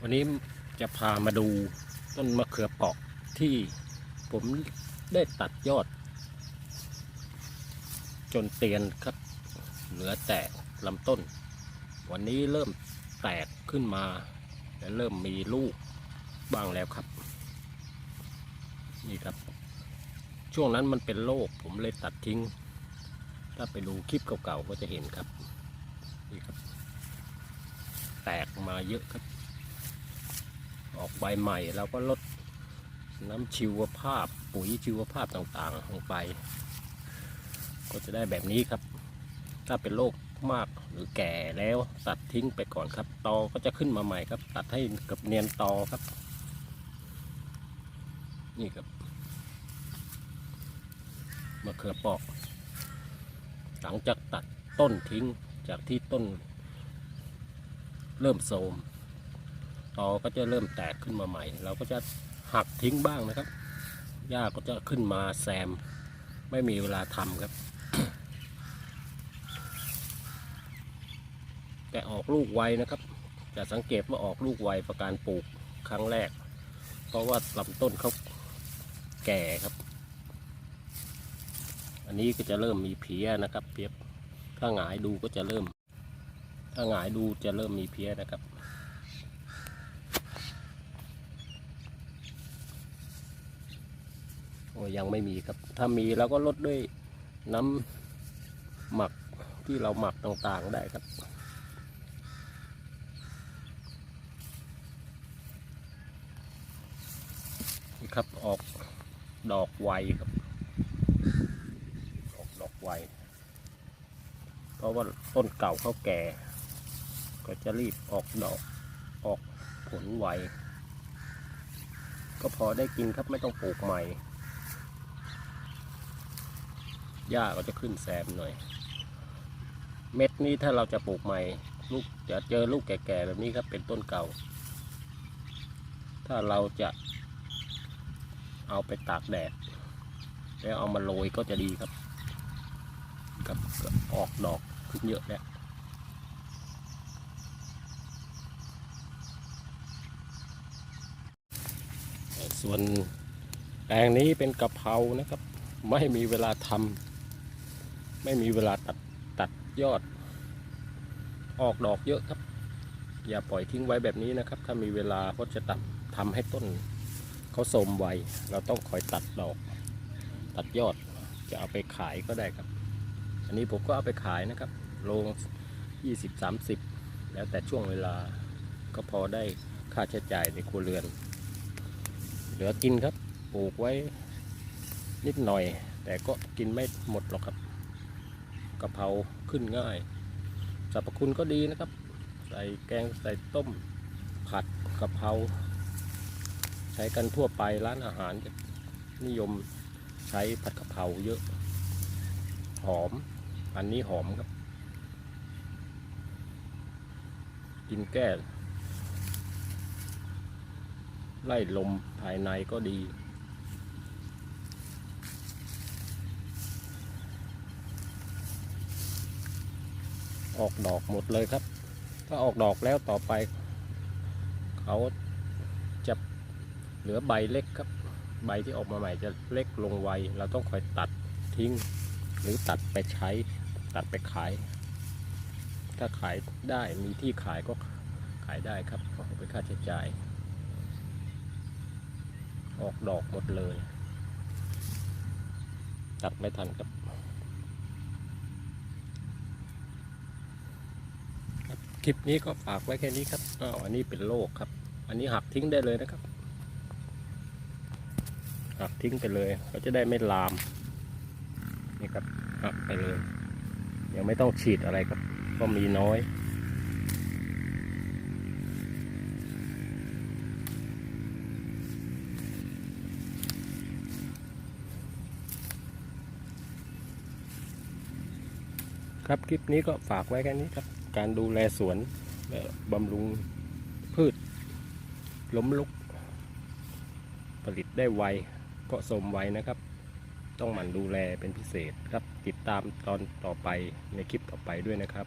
วันนี้จะพามาดูต้นมะเขือเปาะที่ผมได้ตัดยอด จนเตียนครับ เหลือแตกลำต้น วันนี้เริ่มแตกขึ้นมา และเริ่มมีลูกบ้างแล้วครับ นี่ครับ ช่วงนั้นมันเป็นโรคผมเลยตัดทิ้ง ถ้าไปดูคลิปเก่าๆก็จะเห็นครับ นี่ครับ แตกมาเยอะครับ ออกใบใหม่แล้วก็ลดน้ำชีวภาพปุ๋ยชีวภาพต่างๆลงไป ก็จะได้แบบนี้ครับ ถ้าเป็นโรคมากหรือแก่แล้วตัดทิ้งไปก่อนครับ ตอก็จะขึ้นมาใหม่ครับ ตัดให้กับเนียนตอครับ นี่ครับมะเขือเปราะหลังจากตัดต้นทิ้งจากที่ต้นเริ่มโทรม ตอก็จะเริ่มแตกขึ้นมาใหม่ เราก็จะหักทิ้งบ้างนะครับหญ้าก็จะขึ้นมาแซม ไม่มีเวลาทำครับ แต่ออกลูกไวนะครับ จะสังเกตว่าออกลูกไวประการปลูกครั้งแรก เพราะว่าลำต้นเขาแก่ครับ อันนี้ก็จะเริ่มมีเพี้ยนะครับ เพี้ยถ้าหงายดูก็จะเริ่ม ถ้าหงายดูจะเริ่มมีเพี้ยนะครับ โอ้ ยังไม่มีครับ ถ้ามีเราก็ลดด้วยน้ำหมักที่เราหมักต่างๆได้ครับ นี่ครับออกดอกไวครับ ออกดอกไว เพราะว่าต้นเก่าเขาแก่ ก็จะรีบออกดอกออกผลไวก็พอได้กินครับไม่ต้องปลูกใหม่ หญ้าก็จะขึ้นแซมหน่อย เม็ดนี้ถ้าเราจะปลูกใหม่ ลูกจะเจอลูกแก่ๆแบบนี้ครับเป็นต้นเก่า ถ้าเราจะเอาไปตากแดด แล้วเอามาโรยก็จะดีครับ กับออกดอกขึ้นเยอะแล้วส่วนแปลงนี้เป็นกะเพรานะครับ ไม่มีเวลาทำ ไม่มีเวลาตัดตัดยอด ออกดอกเยอะครับ อย่าปล่อยทิ้งไว้แบบนี้นะครับ ถ้ามีเวลาก็จะตัดทำให้ต้นเขาโทมไวเราต้องคอยตัดดอก ตัดยอดจะเอาไปขายก็ได้ครับ อันนี้ผมก็เอาไปขายนะครับโลยี่สิบสามสิบแล้วแต่ช่วงเวลาก็พอได้ค่าใช้จ่ายในครัวเรือน เหลือกินครับปลูกไว้นิดหน่อย แต่ก็กินไม่หมดหรอกครับ กะเพราขึ้นง่ายสรรพคุณก็ดีนะครับ ใส่แกงใส่ต้มผัดกะเพราใช้กันทั่วไปร้านอาหารจะนิยมใช้ผัดกะเพราเยอะ หอม อันนี้หอมครับ กินแก้ไล่ลมภายในก็ดี ออกดอกหมดเลยครับ ถ้าออกดอกแล้วต่อไป เขาจะเหลือใบเล็กครับ ใบที่ออกมาใหม่จะเล็กลงไว เราต้องคอยตัดทิ้ง หรือตัดไปใช้ ตัดไปขาย ถ้าขายได้มีที่ขายก็ขายได้ครับเอาไปค่าใช้จ่าย ออกดอกหมดเลย ตัดไม่ทันครับ คลิปนี้ก็ฝากไว้แค่นี้ครับอ้าวอันนี้เป็นโรคครับ อันนี้หักทิ้งได้เลยนะครับ หักทิ้งไปเลยก็จะได้ไม่ลามนี่ครับหักไปเลย ยังไม่ต้องฉีดอะไรครับ ก็มีน้อยครับ คลิปนี้ก็ฝากไว้แค่นี้ครับ การดูแลสวนบำรุงพืช ล้มลุก ผลิตได้ไวก็สมไวนะครับ ต้องหมั่นดูแลเป็นพิเศษครับ ติดตามตอนต่อไปในคลิปต่อไปด้วยนะครับ